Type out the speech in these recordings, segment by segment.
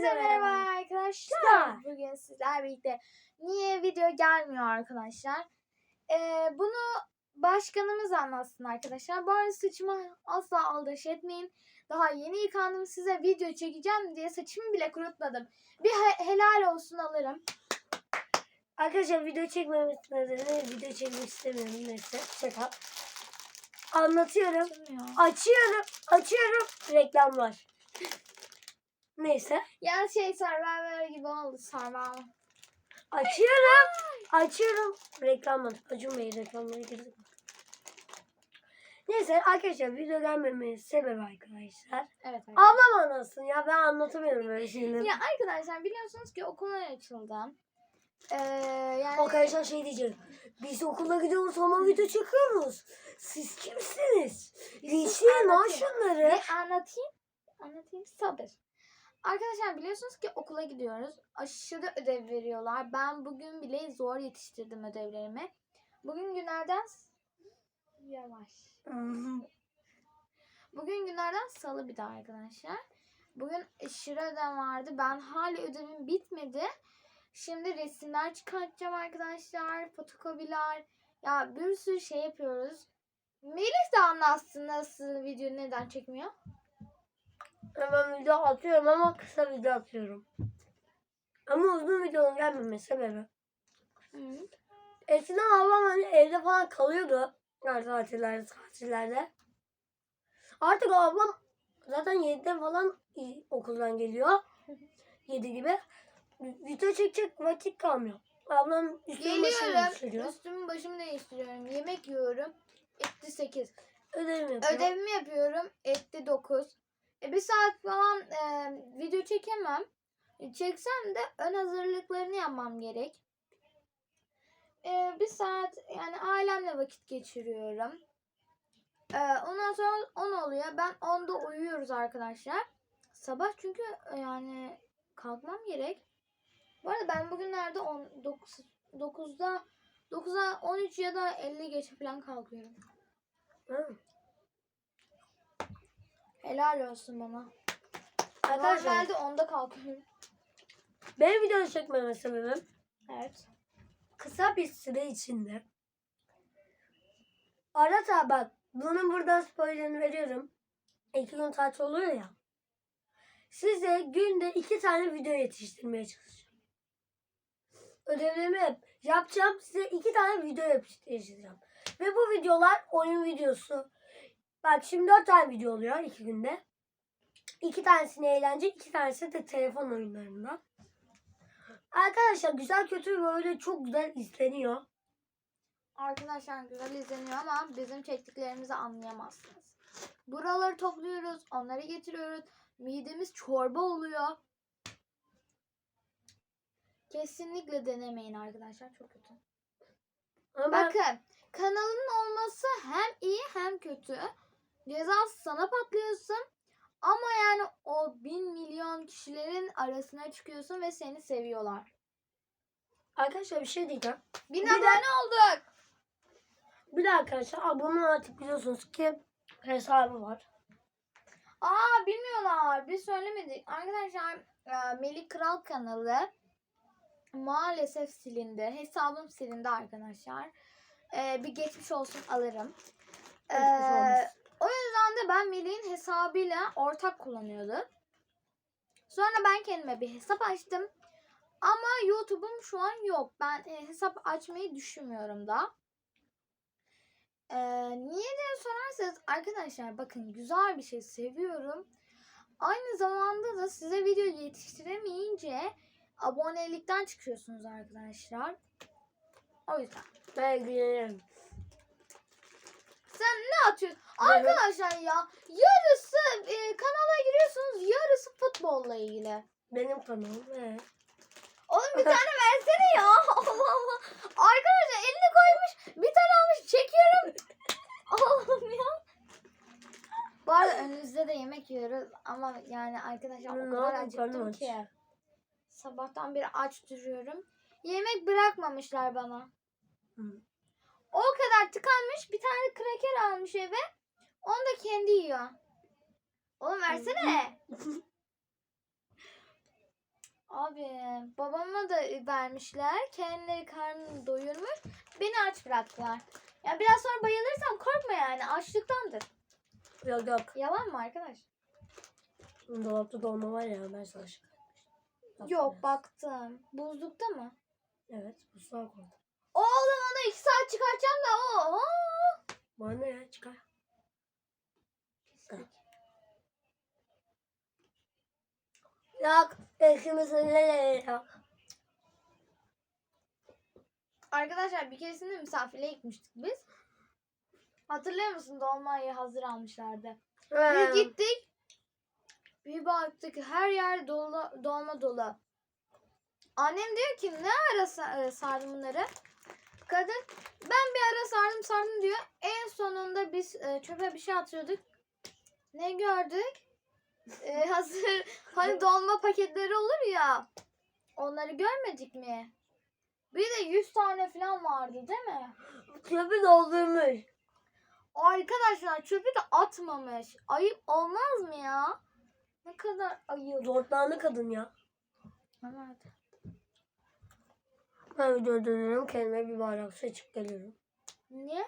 Hepinize merhaba arkadaşlar. Bugün sizler birlikte niye video gelmiyor arkadaşlar? Ee, bunu başkanımız anlatsın arkadaşlar. Bu arada saçımı asla aldırış etmeyin. Daha yeni yıkandım size video çekeceğim diye saçımı bile kurutmadım. Bir he- helal olsun alırım. Arkadaşlar video çekmemek nedeni video çekmek istemiyorum neyse şaka. Anlatıyorum. Açıyorum. Açıyorum. Reklamlar. Neyse. Yani şey Survivor gibi oldu Survivor. Açıyorum. Açıyorum. Reklamlar. Acun Bey reklamlara girdik. Neyse arkadaşlar video gelmemesi sebebi arkadaşlar. Evet arkadaşlar. Ablam anlatsın ya ben anlatamıyorum böyle şeyleri. Ya arkadaşlar biliyorsunuz ki okullar açıldı. Ee, yani Arkadaşlar şey diyeceğim. Biz okula gidiyoruz ama video çekiyoruz. Siz kimsiniz? Geçin lan şunları. Bir anlatayım. Anlatayım sabır. Arkadaşlar biliyorsunuz ki okula gidiyoruz. Aşırı ödev veriyorlar. Ben bugün bile zor yetiştirdim ödevlerimi. Bugün günlerden yavaş. Bugün günlerden salı bir daha arkadaşlar. Bugün aşırı ödev vardı. Ben hala ödevim bitmedi. Şimdi resimler çıkartacağım arkadaşlar. Fotokopiler. Ya bir sürü şey yapıyoruz. Melih de anlatsın nasıl video neden çekmiyor. Ben video atıyorum ama kısa video atıyorum. Ama uzun videonun gelmeme sebebi. Hı. Eskiden ablam hani evde falan kalıyordu. Her tatillerde, tatillerde. Artık ablam zaten 7'de falan okuldan geliyor. 7 gibi. Video çekecek vakit kalmıyor. Ablam başını Geliyorum. değiştiriyor. Üstümü başımı değiştiriyorum. Yemek yiyorum. Etti 8. Ödevimi yapıyor. Ödevimi yapıyorum. Etti 9. E, bir saat falan e, video çekemem. E, çeksem de ön hazırlıklarını yapmam gerek. E, bir saat yani ailemle vakit geçiriyorum. E, ondan sonra 10 oluyor. Ben 10'da uyuyoruz arkadaşlar. Sabah çünkü e, yani kalkmam gerek. Bu arada ben bugünlerde 10, 9, 9'da 9'a 13 ya da 50 geçe falan kalkıyorum. Hı. Helal olsun bana. Arkadaşlar Normalde 10'da kalkıyorum. benim video çekmeme sebebim Evet. kısa bir süre içinde arada bak bunun buradan spoilerını veriyorum. İki gün tatil oluyor ya. Size günde iki tane video yetiştirmeye çalışacağım. Ödevlerimi hep yapacağım. Size iki tane video yetiştireceğim. Ve bu videolar oyun videosu. Bak şimdi dört tane video oluyor iki günde. İki tanesini eğlence, iki tanesi de telefon oyunlarından. Arkadaşlar güzel kötü böyle çok güzel izleniyor. Arkadaşlar güzel izleniyor ama bizim çektiklerimizi anlayamazsınız. Buraları topluyoruz, onları getiriyoruz. Midemiz çorba oluyor. Kesinlikle denemeyin arkadaşlar çok kötü. Ama ben- Bakın kanalın olması hem iyi hem kötü. Cezası sana patlıyorsun. Ama yani o bin milyon kişilerin arasına çıkıyorsun ve seni seviyorlar. arkadaşlar bir şey diyeceğim. Bin Bir de- abone olduk. Bir de arkadaşlar abone artık biliyorsunuz ki hesabı var. Aa bilmiyorlar. Biz söylemedik. Arkadaşlar e, Melih Kral kanalı maalesef silindi. Hesabım silindi arkadaşlar. E, bir geçmiş olsun alırım. Geçmiş olmasın. O yüzden de ben Melih'in hesabıyla ortak kullanıyordum. Sonra ben kendime bir hesap açtım. Ama YouTube'um şu an yok. Ben e, hesap açmayı düşünmüyorum da. Ee, niye diye sorarsanız arkadaşlar bakın güzel bir şey seviyorum. Aynı zamanda da size video yetiştiremeyince abonelikten çıkıyorsunuz arkadaşlar. O yüzden. İlgilenirim. Sen ne atıyorsun? Arkadaşlar ya yarısı e, kanala giriyorsunuz yarısı futbolla ilgili. Benim kanalım ne? Oğlum bir tane versene ya. Allah Allah. Arkadaşlar elini koymuş bir tane almış çekiyorum. Allah'ım ya. Bu arada önünüzde de yemek yiyoruz ama yani arkadaşlar o kadar acıktım ki. Sabahtan beri aç duruyorum. Yemek bırakmamışlar bana. O kadar tıkanmış bir tane kraker almış eve. Onu da kendi yiyor. Oğlum versene. Abi babama da vermişler. Kendileri karnını doyurmuş. Beni aç bıraktılar. Ya biraz sonra bayılırsam korkma yani. Açlıktandır. Yok yok. Yalan mı arkadaş? Dolapta dolma var ya ben sana yapmıştım. Yok Biraz. baktım. Buzlukta mı? Evet buzluğa koydum. Oğlum onu iki saat çıkartacağım da o. Bana ya çıkar. Yok. Ekimiz öyle yok. Arkadaşlar bir keresinde misafirliğe gitmiştik biz. Hatırlıyor musun? Dolmayı hazır almışlardı. Bir gittik. Bir baktık her yer dolu, dolma dolu. Annem diyor ki ne ara e, sardın bunları? Kadın ben bir ara sardım sardım diyor. En sonunda biz e, çöpe bir şey atıyorduk. Ne gördük? E, hazır hani dolma paketleri olur ya. Onları görmedik mi? Bir de 100 tane falan vardı değil mi? Çöpü doldurmuş. Arkadaşlar çöpü de atmamış. Ayıp olmaz mı ya? Ne kadar ayıp. Zortlandı kadın ya. Evet. Ben video dönüyorum kendime bir bardak su içip geliyorum. Niye?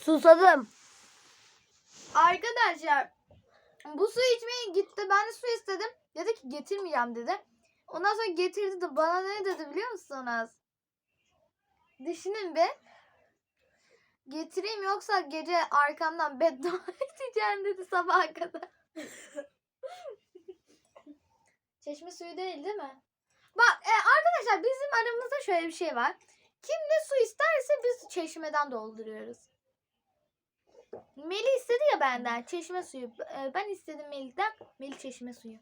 Susadım. Arkadaşlar bu su içmeye gitti. Ben de su istedim. Dedi ki getirmeyeceğim dedi. Ondan sonra getirdi de bana ne dedi biliyor musunuz? Düşünün be. Getireyim yoksa gece arkamdan beddua edeceğim dedi sabaha kadar. Çeşme suyu değil değil mi? Bak e, arkadaşlar bizim aramızda şöyle bir şey var. Kim ne su isterse biz çeşmeden dolduruyoruz. Melih istedi ya benden çeşme suyu. E, Ben istedim Melih'ten. Melih çeşme suyu.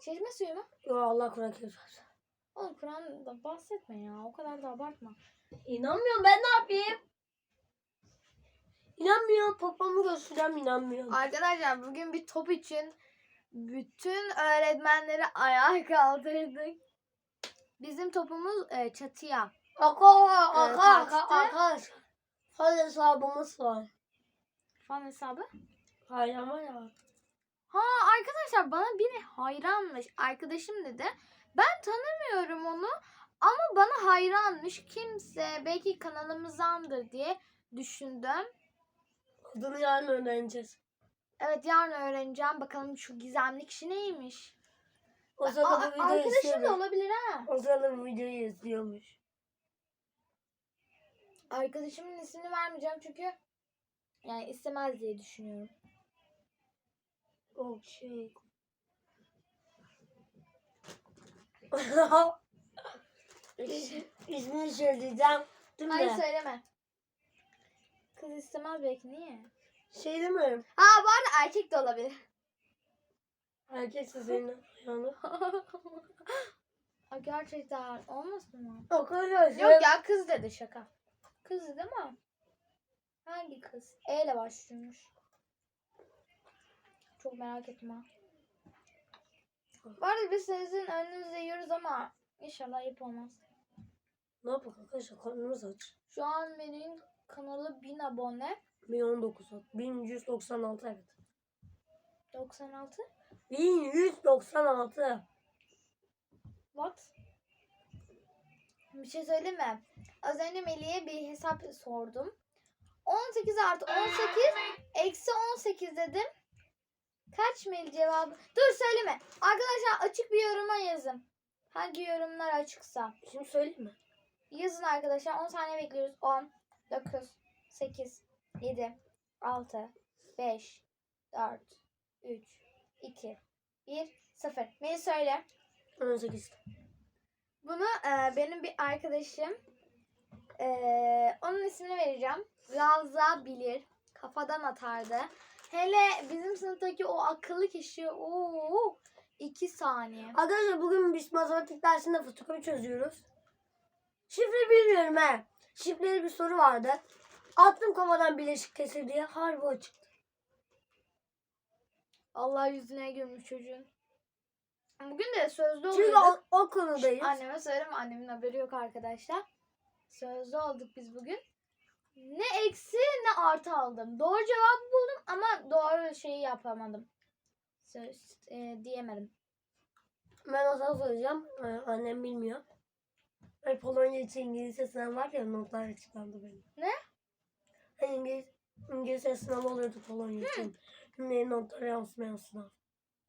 Çeşme suyu mu? Yo Allah Kur'an keser. Oğlum Kur'an'da bahsetme ya. O kadar da abartma. İnanmıyorum ben ne yapayım? İnanmıyorum papamu göstereceğim inanmıyorum. Arkadaşlar bugün bir top için bütün öğretmenleri ayağa kaldırdık. Bizim topumuz e, çatıya. Aka aka aka aka. Hadi hesabımız var. Fan hesabı. Hayır ama ya. Ha arkadaşlar bana biri hayranmış. Arkadaşım dedi. Ben tanımıyorum onu ama bana hayranmış. Kimse belki kanalımızdandır diye düşündüm. Adını yarın öğreneceğiz. Evet yarın öğreneceğim. Bakalım şu gizemli kişi neymiş. O Aa, videoyu arkadaşım da izliyormuş. olabilir ha. O bu videoyu izliyormuş. Arkadaşımın ismini vermeyeceğim çünkü yani istemez diye düşünüyorum. Oh şey. İs- İsmini söyleyeceğim. Değil mi? Hayır söyleme. Kız istemez belki niye? Şey değil mi? Ha bu arada erkek de olabilir. Herkes senin ayağını. Aa, Gerçekten olmasın mı? Arkadaşlar. Yok ya kız dedi şaka. Kız dedi ama hangi kız? E ile başlıyormuş. Çok merak ettim ha. Bu arada biz sizin önünüzde yiyoruz ama inşallah ayıp olmaz. Ne yapalım arkadaşlar karnımız aç. Şu an benim kanalı 1000 abone. 1019 1196 evet. 96. 1196. What? Bir şey söyleyeyim mi? Az önce Melih'e bir hesap sordum. 18 artı 18 eksi 18 dedim. Kaç Melih cevabı? Dur söyleme. Arkadaşlar açık bir yoruma yazın. Hangi yorumlar açıksa. Şimdi söyleyeyim mi? Yazın arkadaşlar. 10 saniye bekliyoruz. 10, 9, 8, 7, 6, 5, 4, 3, 2, 1, 0. Melih söyle. 18. Bunu e, benim bir arkadaşım e, onun ismini vereceğim. Ravza bilir. Kafadan atardı. Hele bizim sınıftaki o akıllı kişi o 2 saniye. Arkadaşlar bugün biz matematik dersinde fotokopi çözüyoruz. Şifre bilmiyorum he. Şifreli bir soru vardı. Attım kafadan bileşik kesir diye harbi o çıktı. Allah yüzüne gülmüş çocuğun. Bugün de sözlü Çünkü oluyorduk. o, o konudayız. Anneme söyleme annemin haberi yok arkadaşlar. Sözlü olduk biz bugün. Ne eksi ne artı aldım. Doğru cevabı buldum ama doğru şeyi yapamadım. Söz e, diyemedim. Ben o sana soracağım. Ee, Annem bilmiyor. Hani Polonya için İngilizce sınav var ya notlar açıklandı benim. Ne? İngiliz, İngilizce sınavı oluyordu Polonya için. Ne notlar yansımayan sınav.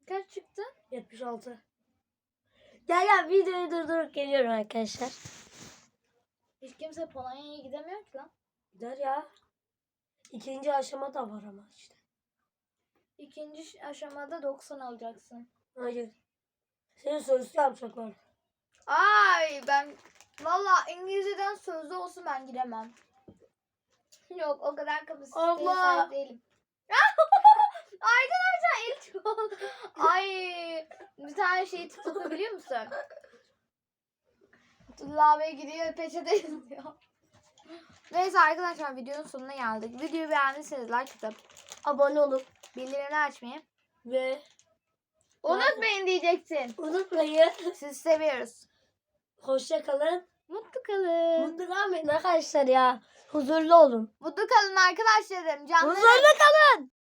Kaç çıktı? 76. Gel gel videoyu durdurup geliyorum arkadaşlar. Hiç kimse Polonya'ya gidemiyor ki lan. Gider ya. İkinci aşama da var ama işte. İkinci aşamada 90 alacaksın. Hayır. Seni sözlü yapacaklar. Ay ben valla İngilizceden sözlü olsun ben giremem. Yok o kadar kapasiteye Allah! sahip değilim. Arkadaşlar el çok. Ay bir tane şeyi TikTok'ta biliyor musun? Abdullah Bey gidiyor peçete izliyor. Neyse arkadaşlar videonun sonuna geldik. Videoyu beğendiyseniz like atıp Abone olup bildirimleri açmayı ve unutmayın diyeceksin. unutmayın. Sizi seviyoruz. Hoşça kalın. Mutlu kalın. Mutlu kalmayın arkadaşlar ya. Huzurlu olun. Mutlu kalın arkadaşlarım. Canlarım. Huzurlu kalın.